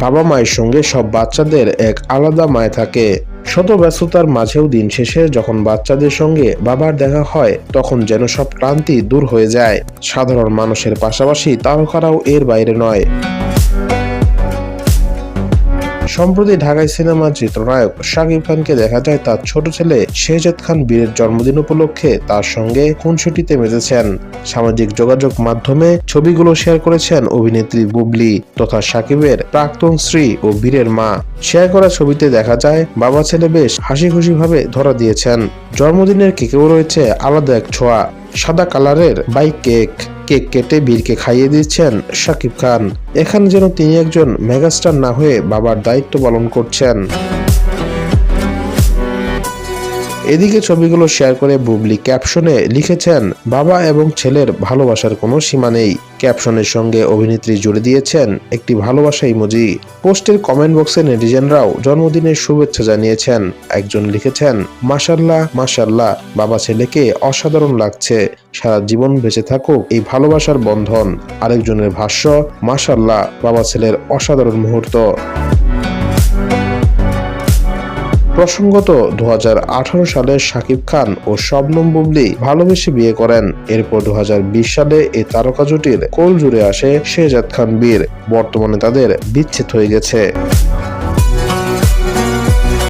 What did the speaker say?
বাবা মায়ের সঙ্গে সব বাচ্চাদের এক আলাদা মায় থাকে। শত ব্যস্ততার মাঝেও দিন শেষে যখন বাচ্চাদের সঙ্গে বাবার দেখা হয়, তখন যেন সব ক্লান্তি দূর হয়ে যায়। সাধারণ মানুষের পাশাপাশি তারকারাও এর বাইরে নয়। সম্প্রতি ঢাকায় সিনেমার চিত্রনায়ক শাকিব খানকে দেখা যায় তার ছোট ছেলে শেহজাদ খান বীরের জন্মদিন উপলক্ষে তার সঙ্গে খুনসুটিতে মেতেছেন। সামাজিক যোগাযোগ মাধ্যমে ছবিগুলো শেয়ার করেছেন অভিনেত্রী বুবলি তথা শাকিবের প্রাক্তন স্ত্রী ও বীরের মা। শেয়ার করা ছবিতে দেখা যায়, বাবা ছেলে বেশ হাসি খুশি ভাবে ধরা দিয়েছেন। জন্মদিনের কেকেও রয়েছে আলাদা এক ছোঁয়া, সাদা কালারের বাইক কেক। কেক কেটে বীরকে খাইয়ে দিচ্ছেন শাকিব খান। এখানে যেন তিনি একজন মেগাস্টার না হয়ে বাবার দায়িত্ব পালন করছেন। এদিকে ছবিগুলো শেয়ার করে বুবলি ক্যাপশনে লিখেছেন, বাবা এবং ছেলের ভালোবাসার কোনো সীমা নেই। ক্যাপশনের সঙ্গে অভিনেত্রী জুড়ে দিয়েছেন একটি ভালোবাসা ইমোজি। পোস্টের কমেন্ট বক্সে নেটিজেনরাও জন্মদিনের শুভেচ্ছা জানিয়েছেন। একজন লিখেছেন, মাশাল্লাহ মাশাল্লাহ, বাবা ছেলেকে অসাধারণ লাগছে। সারা জীবন বেঁচে থাকুক এই ভালোবাসার বন্ধন। আরেকজনের ভাষ্য, মাশাল্লাহ, বাবা ছেলের অসাধারণ মুহূর্ত। প্রসঙ্গত, দুহাজার আঠারো সালে শাকিব খান ও শবনম বুবলি ভালোবেসে বিয়ে করেন। এরপর দুহাজার বিশ সালে এই তারকা জুটির কোল জুড়ে আসে শেহজাদ খান বীর। বর্তমানে তাদের বিচ্ছেদ হয়ে গেছে।